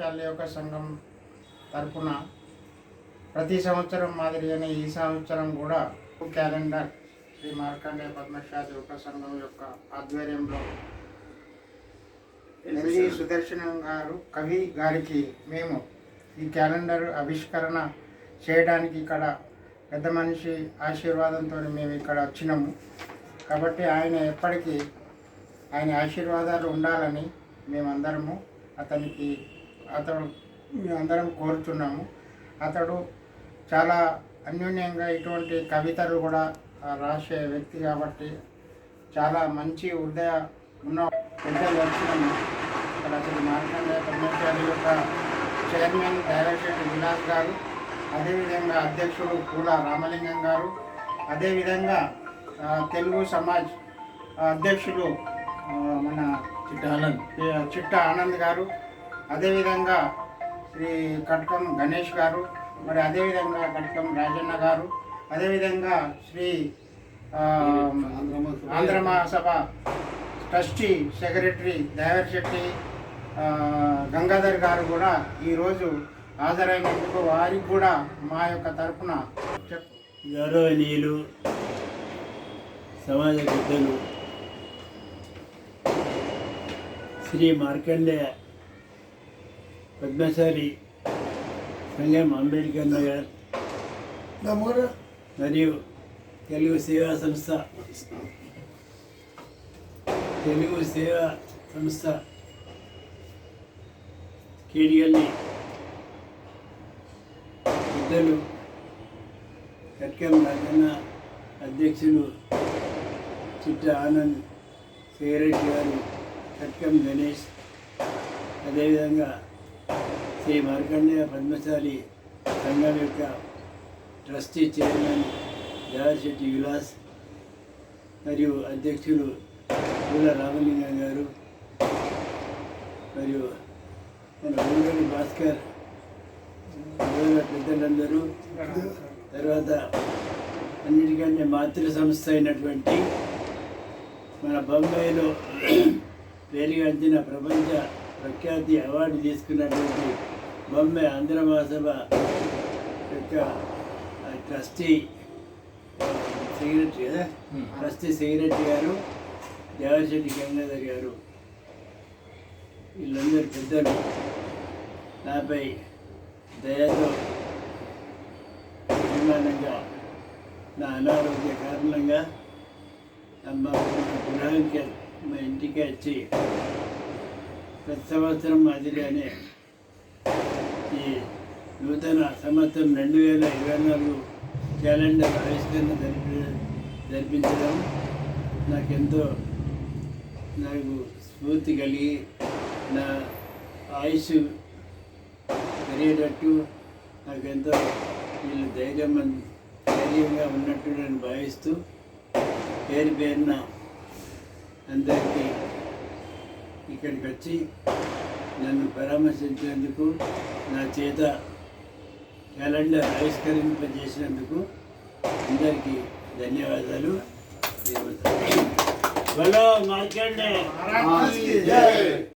పద్మశాలి యోగ సంఘం తరపున ప్రతి సంవత్సరం మాదిరిగానే ఈ సంవత్సరం కూడా క్యాలెండర్ శ్రీ మార్కండేయ పద్మశాలి యోగ సంఘం యొక్క ఆధ్వర్యంలో ఎల్జీ సుదర్శనం గారు కవి గారికి మేము ఈ క్యాలెండర్ ఆవిష్కరణ చేయడానికి ఇక్కడ పెద్ద మనిషి ఆశీర్వాదంతో మేము ఇక్కడ వచ్చినాము. కాబట్టి ఆయన ఎప్పటికీ ఆయన ఆశీర్వాదాలు ఉండాలని మేమందరము అతనికి అతడు మేమందరం కోరుతున్నాము. అతడు చాలా అన్యోన్యంగా ఇటువంటి కవితలు కూడా రాసే వ్యక్తి కాబట్టి చాలా మంచి హృదయ ఉన్న పెద్దలు వచ్చినాము. ఇక్కడ అసలు మార్కండేయ పద్మశాలి యొక్క చైర్మన్ డైరెక్టర్ విలాస్ గారు అదేవిధంగా అధ్యక్షుడు పూల రామలింగం గారు అదేవిధంగా తెలుగు సమాజ్ అధ్యక్షుడు మన చిట్ట ఆనంద్. చిట్ట ఆనంద్ గారు అదేవిధంగా శ్రీ కట్కం గణేష్ గారు మరి అదేవిధంగా కట్కం రాజన్న గారు అదేవిధంగా శ్రీ ఆంధ్ర మహాసభ ట్రస్టీ సెక్రటరీ దేవర్ శెట్టి గంగాధర్ గారు కూడా ఈరోజు హాజరైనందుకు వారికి కూడా మా యొక్క తరపున గౌరవనీయులు సమాజ పెద్దలు శ్రీ మార్కండేయ పద్మశాలి సంఘం అంబేద్కర్ నగర్ మరియు తెలుగు సేవా సంస్థ తెలుగు సేవా సంస్థ కేడిగల్లి పెద్దలు కట్కం రాజన్న అధ్యక్షులు చిట్ట ఆనంద్ సెక్రటరీ గారు కట్కం గణేష్ అదేవిధంగా శ్రీ మార్కండేయ పద్మశాలి సంఘం యొక్క ట్రస్టీ చైర్మన్ దేవశెట్టి విలాస్ మరియు అధ్యక్షులు పూల రామలింగం గారు మరియు మన ఊరుగని భాస్కర్ పెద్దలందరూ తర్వాత అన్నిటికంటే మాతృ సంస్థ అయినటువంటి మన బొంబాయిలో పేరుగాంచిన ప్రపంచ ప్రఖ్యాతి అవార్డు తీసుకున్నటువంటి బొంబాయి ఆంధ్ర మహాసభ యొక్క ట్రస్టీ సెక్రటరీ కదా? ట్రస్టీ సెక్రటరీ గారు దేవశెట్టి గంగాధర్ గారు. వీళ్ళందరూ పెద్దలు. నాపై దయతో అభిమానంగా నా అనారోగ్య కారణంగా మా గృహానికి మా ఇంటికి వచ్చి ప్రతి సంవత్సరం మాదిరిగానే ఈ నూతన సంవత్సరం రెండు వేల ఇరవై నాలుగు క్యాలెండర్ ఆవిష్కరణ జరిపి జరిపించడం నాకెంతో నాకు స్ఫూర్తి కలిగి నా ఆయుష్ పెరిగేటట్టు నాకెంతో వీళ్ళు ధైర్యం ధైర్యంగా ఉన్నట్టు నేను భావిస్తూ పేరు పేరున అందరికీ ఇక్కడికి వచ్చి నన్ను పరామర్శించేందుకు నా చేత క్యాలెండర్ ఆవిష్కరింపజేసినందుకు అందరికీ ధన్యవాదాలు. బలో.